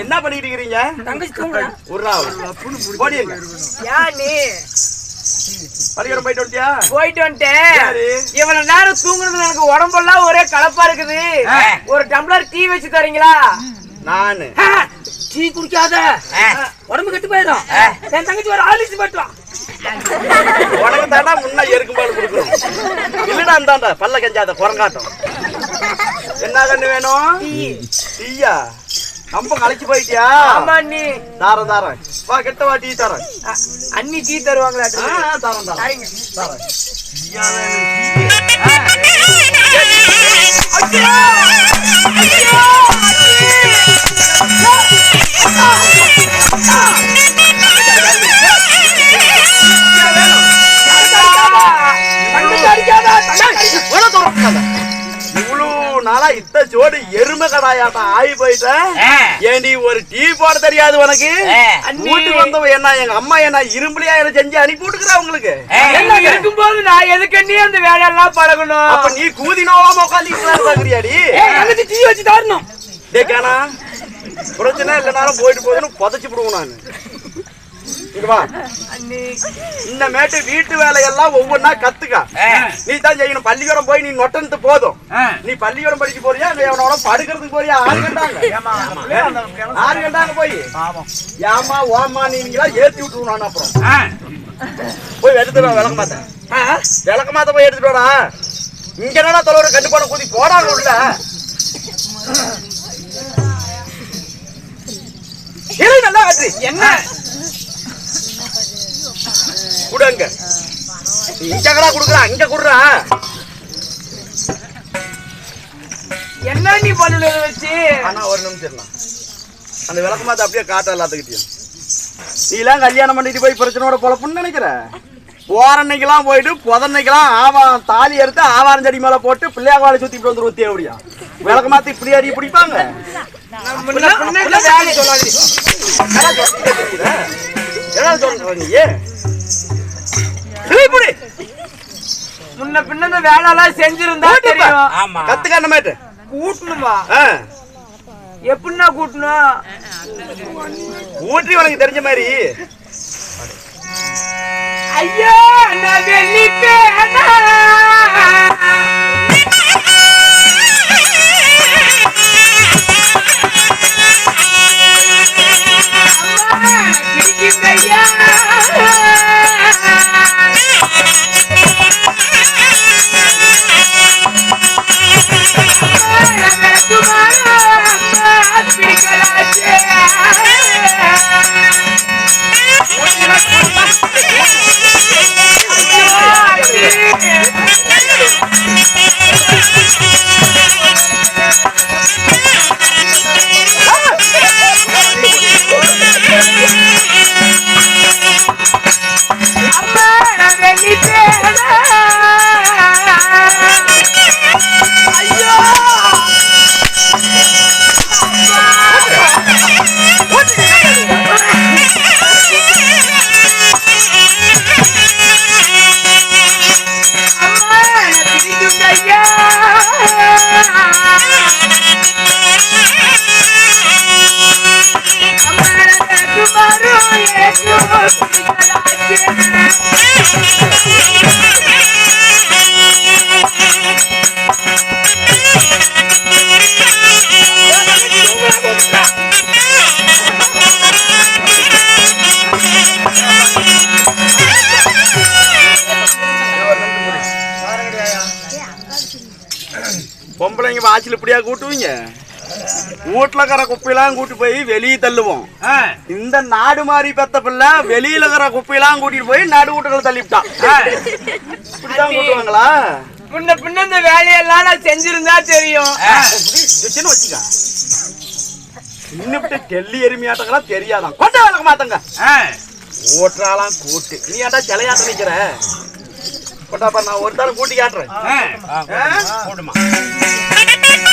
என்ன பண்ணிட்டு நீ பள்ளிக்கூடம் போயிட்டு வந்துட்டியா? போயிட்டு வந்துட்டேன்? இவ்வளவு நேரம் தூங்குறது எனக்கு உடம்பெல்லாம் ஒரே கலப்பா இருக்குது. ஒரு டம்ளர் டீ வச்சு தரீங்களா? நானு. டீ குடிக்காத. உடம்பு கெட்டு போயிடும். என் தங்கச்சி ஒரு ஆலிச்சு பட்டுவான் உனக்கு தாண்டா முன்ன எருக்கும்பால் கொடுக்குறோம் இல்லடா அந்தாண்டா பல்ல கெஞ்சாத குரங்காட்டம். என்ன கண்ணு வேணும்? டீயா? ரொம்ப களைச்சு போயிட்டியா? ஆமா அண்ணி. தாரம் தாரம். வா கெட்ட வா டீ தரேன் அண்ணி டீ தருவாங்களா தாரம் தாரம். தாரம். டீயா வேணும், இத்த ஜோடி எருமை கடாயாட்டம் ஆகி போயிட்ட. ஏண்டி ஒரு டீ போட தெரியாது உனக்கு? அண்ணி. வீட்டுக்கு வந்தவன் என்ன எங்க அம்மா என்ன இரும்புலியா என்ன செஞ்சு அனுப்பி விட்டுக்கிறா உங்களுக்கு? என்ன இருக்கும்போது நான் எதுக்கு நீ அந்த வேலையெல்லாம் பழகணும்? அப்ப நீ கூதி நோவாம உட்காந்துக்கலாம் பாக்குறியாடி தங்கச்சி டீ வச்சு தரணும்? டே கேனா பிரச்சனை இல்லைனாலும் போயிட்டு போகுதுன்னு புதைச்சு விடுவோம் நான். இந்த மேட்டு வீட்டு வேலையெல்லாம் ஒவ்வொன்னா கத்துக்க. நீ தான் செய்யணும். பள்ளிக்கூடம் போய் நீ நொட்டனத்து போதும். நீ பள்ளிக்கூடம் படிக்க போறியா? இல்ல எவனோட படுக்கிறதுக்கு போறியா? ஆறு கண்டாங்க ஆறு கண்டாங்க போய். ஏமா ஓமா நீங்களா ஏத்தி நான் அப்புறம். போய் எடுத்துட்டு விளக்க மாத்தேன் விளக்க மாத்த போய் எடுத்துட்டு வாடா. இங்க என்னடா தொலைவர கண்டு போன கூதி போடாங்க உள்ள. நல்லா என்ன? குடுங்க. இங்கடா குடுக்குறா இங்க குடுறா. என்ன நீ பண்ணுனது வச்சு? ஆனா ஒரு நிமிஷம். அந்த விளக்கு மாத்த அப்படியே காட்ட எல்லாத்துக்கிட்டையும். நீ எல்லாம் கல்யாணம் பண்ணிட்டு போய் பிரச்சனையோட பொழப்புன்னு நினைக்கிற? போரன்னைக்கெல்லாம் போயிட்டு புதன்னைக்கெல்லாம் ஆவா தாலி எடுத்து ஆவாரம் செடி மேல போட்டு பிள்ளையாவாளை சுத்திட்டு வந்து ஊத்தி அப்படியா? விளக்கு மாத்தி இப்படி அடி பிடிப்பாங்க? சொல்றீங்க? முன்ன பின்ன இந்த வேலை எல்லாம் செஞ்சிருந்தா தெரியும். கத்துக்க அந்த மேட்டு கூட்டணுமா ஆ. எப்படின்னா கூட்டணும் ஊற்றி உனக்கு தெரிஞ்ச மாதிரி. ஐயோ நான் அம்மா, Thank you. இப்படியா கூட்டுவீங்க? வீட்டுல இருக்கிற குப்பையெல்லாம் கூட்டி போய் வெளியே தள்ளுவோம். இந்த நாடு மாதிரி பெத்த பிள்ளை வெளியில இருக்கிற குப்பையெல்லாம் கூட்டிட்டு போய் நடு வீட்டுகளை தள்ளிவிட்டான் இப்படிதான் கூட்டுவாங்களா? முன்ன பின்ன இந்த வேலையெல்லாம் நான் செஞ்சிருந்தா தெரியும். வச்சுக்க. இன்னும் டெல்லி எருமையாட்டங்களாம் தெரியாதான் கொண்ட விளக்க மாத்தங்க. ஓட்டுறாலாம் கூட்டு. நீ ஏன்டா சிலையாட்ட நிக்கிற? கொண்டாப்பா நான் ஒரு தரம் கூட்டி காட்டுறேன். ஆ?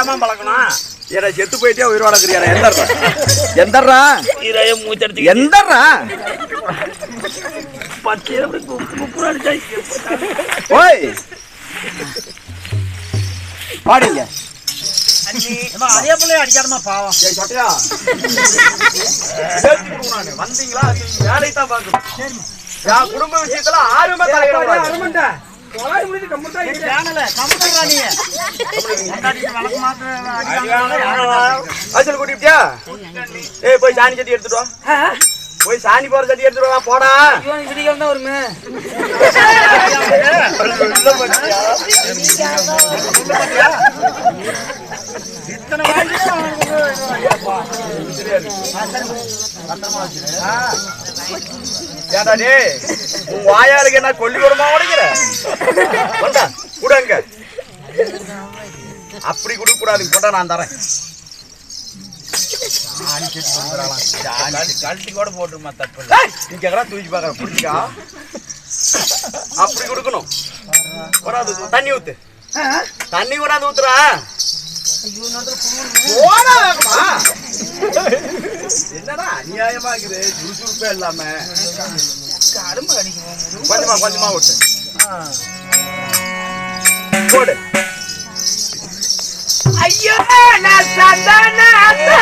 கூட்டித்தாமா பழக்கணும். ஏடா செத்து போயிட்டே உயிரோட இருக்கிறியா எந்தர்றா எந்தர்றா இதைய மூச்சடிச்சு எந்தர்றா ஓய். பாடிங்க. அதே பிள்ளைய அடிக்காதமா பாவம். ஏய் சொட்டையா. வந்தீங்களா? வேலையை தான் பார்க்கணும். குடும்ப விஷயத்துல அச்சல் கூட்டிட்டியா ஏய் போய் சாணி சட்டி எடுத்துட்டு வா. போய் சாணி போற சட்டி எடுத்துட்டு வா போடா. ஏண்டா டே உன் வாயாளுக்கு என்ன கொல்லி வருமா உடைக்கிற? கொண்டா குடுங்க அப்படி கொடுக்க கூடாது கொண்டா நான் தரேன். கழட்டி கூட போட்டுருமா தப்பு நீங்க எங்கடா தூக்கி பாக்குற புடிச்சிக்கா. அப்படி கொடுக்கணும். கொண்டாந்து தண்ணி ஊத்து. தண்ணி கொண்டாந்து ஊத்துறா. என்னடா அநியாயமா இருக்குது சுறுசுறுப்பே இல்லாம. கொஞ்சமா கொஞ்சமா விட்டு போடு. ஐயோ நான் சந்தானத்தா.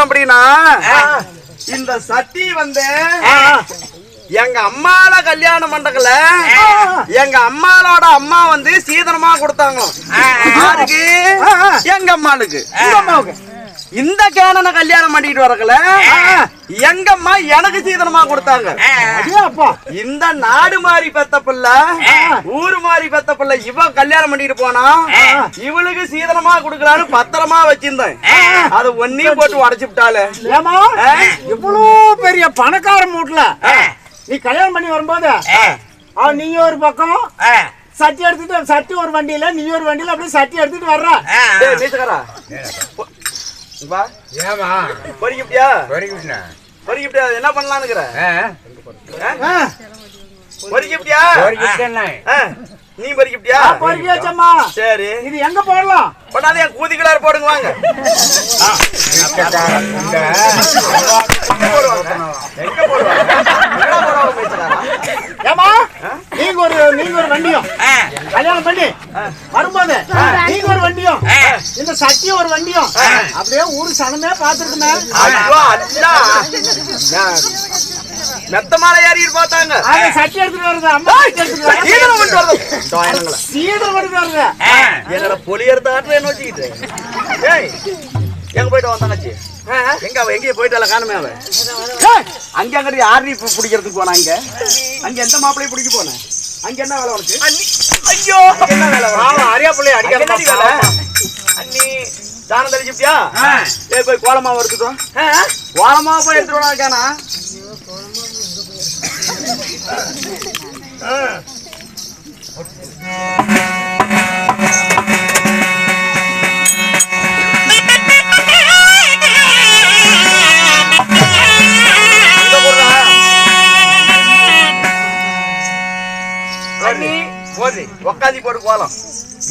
அப்படின்னா இந்த சட்டி வந்து எங்க அம்மால கல்யாண மண்டபத்துல எங்க அம்மாளோட அம்மா வந்து சீதனமா கொடுத்தாங்க யாருக்கு? எங்க அம்மாளுக்கு. இந்த கேனனை கல்யாணம் பண்ணிட்டு வரக்கல எங்க அம்மா எனக்கு சீதனமா கொடுத்தாங்க. இந்த நாடு மாறி பெத்த பிள்ளை ஊரு மாறி பெத்த பிள்ளை இவ கல்யாணம் பண்ணிட்டு போனா இவளுக்கு சீதனமா கொடுக்கலான்னு பத்திரமா வச்சிருந்தேன். அது ஒன்னையும் போட்டு உடச்சு விட்டாளு. ஏமா இவ்வளவு பெரிய பணக்கார மூட்ல நீ கல்யாணம் பண்ணி வரும்போது அவன் நீ ஒரு பக்கம் சட்டி எடுத்துட்டு சட்டி ஒரு வண்டியில நீ ஒரு வண்டியில அப்படியே சட்டி எடுத்துட்டு வர்ற. ஆ, டேய், மீசக்காரா. பொ- இங்க வா. ஏமா பொறுக்கிப்பிட்டியா? வெரி குட்ண்ணா பொறுக்கிப்பிட்டியா? என்ன பண்ணலாம்னுக்குற? ஆ, நீ பொறுக்கிப்பிட்டியா? பொறுக்கி வச்சம்மா சரி. இது எங்க போடலாம்? கொண்டாந்து என் கூதி கிளார் போடுங்க வாங்க. எங்க போடுவாங்க எங்க போடுவாங்க எங்கடா போடுவாங்க மீசக்காரா? ஏமா? நீங்க ஒரு நீங்க ஒரு வண்டியும். கல்யாணம் பண்ணி வரும்போது நீங்க ஒரு வண்டியும் இந்த சட்டி ஒரு வண்டியும் அப்படியே ஊரு சனமே பாத்துருக்குமே ஐயோ அல்லா மெத்த மாலை ஏறிட்டு பார்த்தாங்க சட்டி எடுத்துட்டு வருது அம்மா எடுத்துட்டு வருது. சீதனம் பண்ணிட்டு வருது. எங்களை பொலியறதாட்டு என்ன வச்சுக்கிட்டு ஏய் எங்க போயிட்டு வந்தாங்கச்சி எங்க அவ? எங்கேயும் போயிட்டால காணுமே அவ. அங்க அங்கடி ஆர்டி பிடிக்கிறதுக்கு போனா அங்க அங்க எந்த மாப்பிளையும் பிடிக்க போனேன் அங்க என்ன வேலை உனக்கு? ஐயோ! என்ன வேலை அரியா அங்க என்னடி வேலை? அண்ணி தானம் தெளிச்சுட்டியா ஏய் போய் கோலமாவை எடுத்துட்டோம் கோலமாவை போய் எடுத்துட்டு கேனா போது உக்காந்தி போடு கோலம்.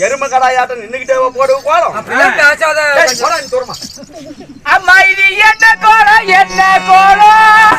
எருமை கடாயாட்டம் நின்னுகிட்டே போடு கோலம். தூரமா. அம்மா இது என்ன கோலம்? என்ன கோலம்?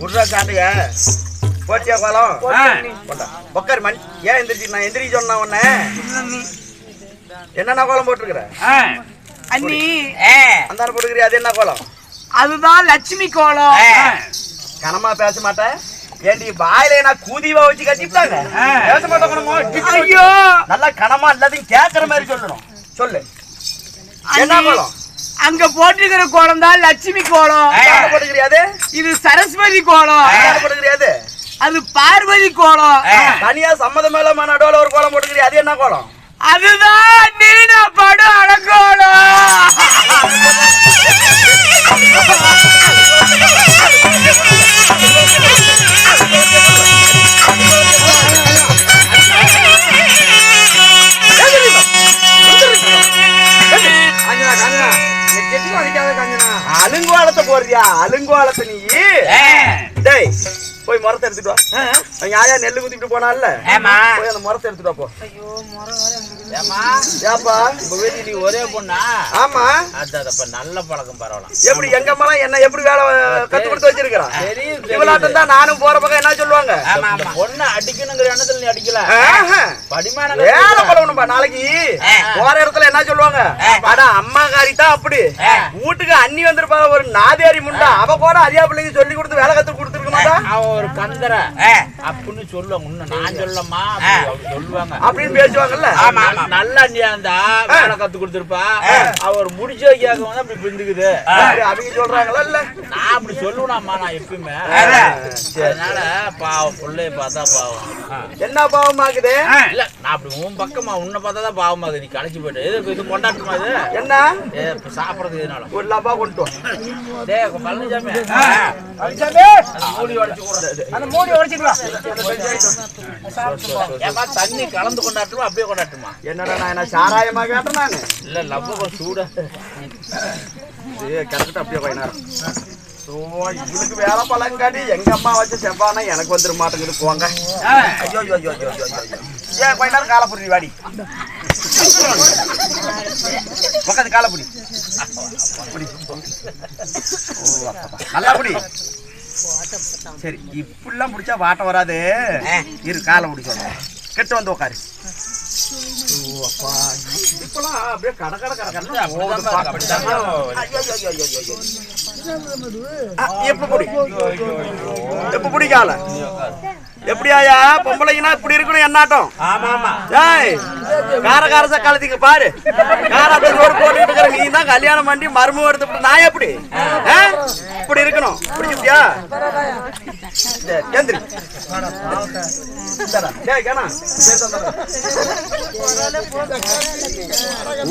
குடுறா காட்டுங்க போட்டியா கோலம் கொண்டா உக்காரு ஏன் எந்திரிச்சு நான் எந்திரிச்சு சொன்ன உன்ன என்னென்ன கோலம் போட்டிருக்கிற? அண்ணி. அந்த போட்டுக்கிறியா அது என்ன கோலம்? அதுதான் லட்சுமி கோலம். கனமா பேச மாட்டேன். ஏண்டி வாயில நான் கூதிவா வச்சு கட்டிவிட்டாங்க? பேச மாட்டேன் குணமோ ஐயோ. நல்லா கனமா எல்லாத்தையும் கேட்கற மாதிரி சொல்லணும். சொல்லு. என்ன கோலம்? அங்க போட்டிருக்கிற கோலம் தான் லட்சுமி கோலம். போட்டுக்கிறியாது இது சரஸ்வதி கோலம். போட்டுக்கிறியாது அது? பார்வதி கோலம். தனியா சம்மதம் மேல நடுவுல ஒரு கோலம் போட்டுக்கிறியா அது என்ன கோலம்? அதுதான் நீன படு அடங்கோலம் அலுங்கோலத்தை போடுறியா? அலுங்கோலத்தை நீ? டேய் போய் மரத்தை எடுத்துட்டு வா. அவங்க ஆயா நெல்லு குத்திட்டு போனால போய் அந்த மரத்தை எடுத்துட்டு போ ஏப்பா? உங்க வீட்டுக்கு நீ ஒரே பொண்ணா? ஆமா. அது அதப்ப நல்ல பழக்கம் பரவாயில்ல. எப்படி எங்க அம்மா என்ன எப்படி வேலை கத்து கொடுத்து வச்சிருக்கிறான் தெரியும், இவளாட்டம் தான் நானும் போற பக்கம் என்ன சொல்லுவாங்க? பொண்ணை அடிக்கணுங்கிற எண்ணத்துல நீ அடிக்கல. படிமான வேலை பழகணும்பா நாளைக்கு. போற இடத்துல என்ன சொல்லுவாங்க? அடா அம்மாக்காரி தான் அப்படி. வீட்டுக்கு அண்ணி வந்திருப்பா ஒரு நாதேரி முண்டா. அவ கூட அரியா பிள்ளைங்க சொல்லி கொடுத்து வேலை கத்து கொடுத்துருக்க மாட்டா? அவன் ஒரு கந்தர. அப்படின்னு சொல்லுவாங்க. இன்னும் நான் சொல்லமா? சொல்லுவாங்க. அப்படின்னு பேசுவாங்கல்ல? நல்ல அண்ணியா இருந்தா வேலை கத்து கொடுத்துருப்பா. அவர் முடிச்ச வைக்காக வந்து அப்படி பிந்துக்குது. அவங்க சொல்றாங்களா இல்ல நான் அப்படி சொல்லுவேனாம்மா நான் எப்பயுமே. அதனால பாவம் பிள்ளைய பார்த்தா பாவம். என்ன பாவமாக்குது? இல்ல நான் அப்படி உன் பக்கமா உன்னை பார்த்தா தான் பாவமாகுது நீ களைச்சு போயிட்டு. இது இது கொண்டாட்டமா இது? என்ன? சாப்பிடுறது இதனால ஒரு லப்பா கொண்டு பழனிசாமி அந்த மூடி தண்ணி கலந்து கொண்டாட்டுமா அப்படியே கொண்டாட்டுமா என்னடா நான் என்ன சாராயமா கேட்டேன் நானு இல்ல லவ்வ சூடா கிடக்கட்டும் அப்படியே ஸோ இவளுக்கு வேலை பழங்காட்டி எங்க அம்மா வச்ச செவ்வானா எனக்கு வந்துட மாட்டேங்குது போங்க ஐயோ ஐயோ ஐயோ ஐயோ ஐயோ ஐயோ ஏன் கொஞ்ச நேரம் காலப்புரி வாடி உட்காந்து காலப்புடி. நல்லா புடி சரி இப்படிலாம் பிடிச்சா வாட்டம் வராது. இரு காலை பிடி சொல்றேன் கெட்டு வந்து உட்காரு எப்படியாயா? பொம்பளைங்கன்னா இப்படி இருக்கணும் என்னாட்டம்? கார கார சக்காலத்திங்க பாரு. காராத்த ரோடு இருக்கிற நீ தான் கல்யாணம் பண்ணி மருமம் எடுத்து நான் எப்படி? இப்படி இருக்கணும். பிடிச்சிருக்கியா சரி, எந்திரி இந்தாடா. டேய், கேனா, சேர்த்து வந்துடுறேன்.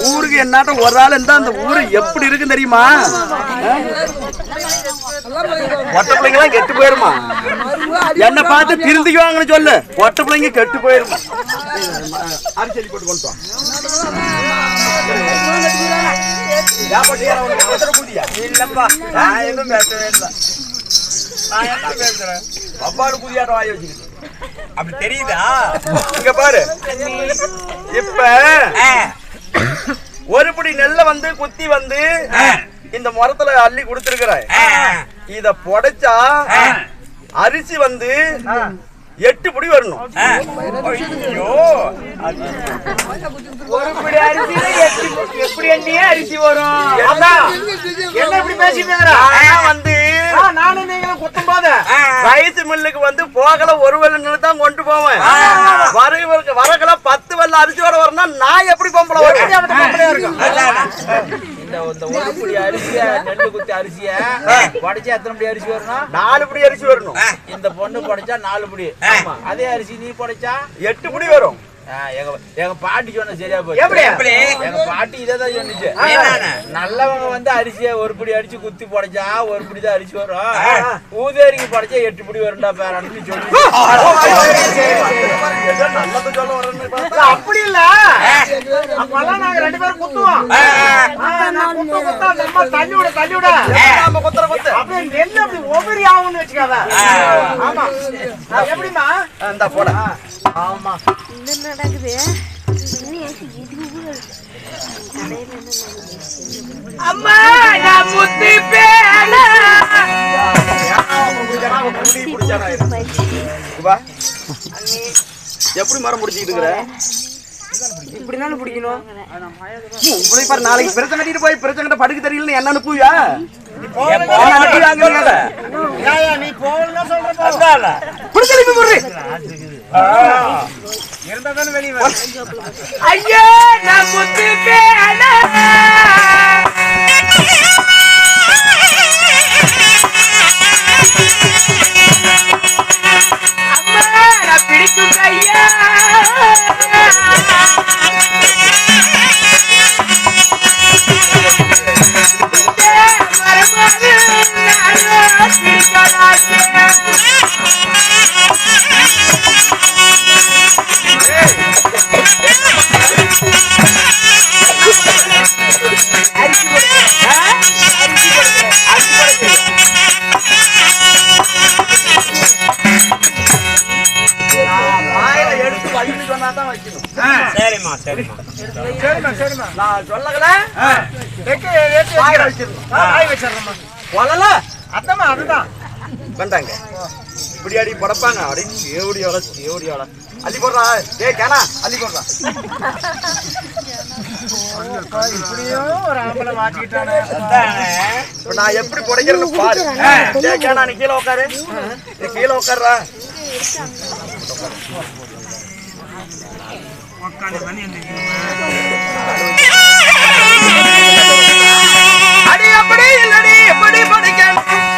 ஊருக்கு என்னாட்டம் ஒரு ஆள் இருந்தா அந்த ஊரு எப்படி இருக்கு தெரியுமா? ஒட்ட பிள்ளைங்களாம் கெட்டு போயிருமா? என்ன பார்த்து திருந்திக்குவாங்கன்னு சொல்லு. ஒட்ட பிள்ளைங்க கெட்டு போயிருமா? அரிசி போட்டு கொண்டு இல்லப்பா நான் எதுவும் பேசவே இல்லை. நான் என்ன பேசுறேன்? அப்பாடு புதியாட்டம் வாங்கி வச்சுக்கிட்டு. அப்படி தெரியுதா? இங்க பாரு. இப்ப ஒரு பிடி நெல்லை வந்து குத்தி வந்து இந்த மரத்துல அள்ளி கொடுத்துருக்குற இத புடைச்சா அரிசி வந்து எட்டு பிடி வரணும். ஒரு பிடி அரிசியில எட்டு- எப்படி எண்ணியே அரிசி வரும். என்ன? இப்படி பேசிட்டு வந்து? நானும் நீங்களும் குத்தும் போது. ரைஸ் மில்லுக்கு வந்து போகல ஒரு வெள்ள தான் கொண்டு போவேன். வரகு வரகுல பத்து வெள்ள அரிசியோட வரணும் நான் எப்படி பொம்பளை வரும்? அவன் பொம்பளையா இருக்கும்? இந்த இந்த ஒரு புடி அரிசிய நெல்லு குத்தி அரிசிய படைச்சா எத்தனை புடி அரிசி வரணும்? நாலு பிடி அரிசி வரணும். இந்த பொண்ணு படைச்சா நாலு புடி. அதே அரிசி நீ படைச்சா எட்டு பிடி வரும். எங்க எங்க பாட்டி சொன்ன சரியா போச்சு எங்க பாட்டி இததான் சொன்னுச்சு நல்லவங்க வந்து அரிசிய ஒரு புடி அடிச்சு குத்தி படைச்சா ஒரு புடி தான் அரிசி வரும் ஊதேரிக்கு படைச்சா எட்டு புடி வரும்டா பேரன்னு சொல்லி அப்படி இல்ல அப்பெல்லாம் நாங்க ரெண்டு பேரும் குத்துவோம் தள்ளி விட தள்ளி விட நாம குத்துற குத்து. அப்படியே நெல் அப்படி ஒவ்வொரு ஆகும்னு வச்சுக்காத ஆமா ஆ, எப்படிம்மா இந்தா போட. ஆமா. என்ன நடக்குது? அம்மா நான் முத்தி. எப்படி மரம் முடிச்சுக்கிட்டு இருக்கிற இப்படிதானே பிடிக்கணும்? உங்களை பாரு நாளைக்கு பிரச்சனை கட்டிட்டு போய் பிரச்சனை கிட்ட படுக்க தெரியல என்ன அனுப்புவியா? நீ போகலன்னா சொல்ற போ. ஐயோ நான் பிடிக்கும் கையா சரிம்மா. சரிம்மா. நான் சொல்லல வெட்டி, வெட்டி வாயில வச்சிரு. வச்சிடணும் ஆ, வாய் வச்சிடுறேம்மா. வளல அதாம்மா, அதுதான். வந்தாங்க. இப்படி அடி படப்பாங்க. அப்படி சேவடியோட சேவடியோட அள்ளி போடுறா. ஏ கேனா அள்ளி போடுறா. இப்படியும் ஒரு ஆம்பளை மாட்டிக்கிட்டானே. இப்ப நான் எப்படி புடைக்கிறேன்னு பாரு. ஏ கேனா நீ கீழே உட்காரு நீ கீழே உட்காருடா அடி அப்படி இல்லடி எப்படி படிக்கணும்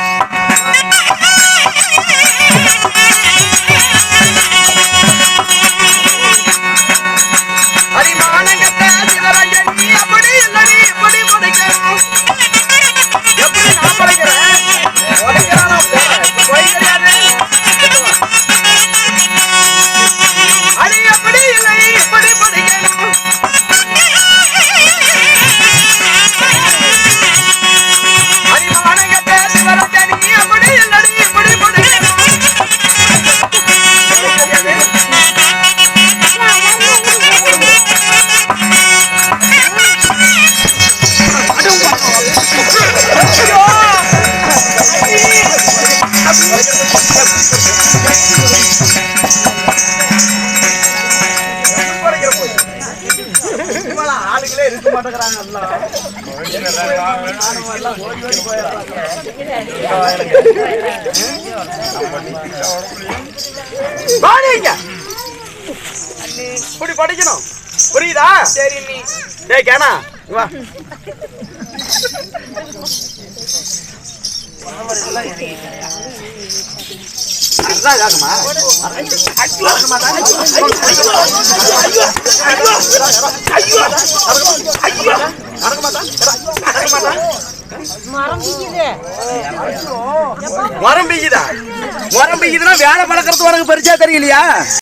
வாடிங்க இப்படி படிக்கணும். புரியுதா? சரி நீ. டேய் கேனா வா. காக்கமா மரம் பெய்யுதா மரம் பெய்யுதுன்னா வேலை பழக்கிறது உனக்கு பரிச்சா தெரியலையா?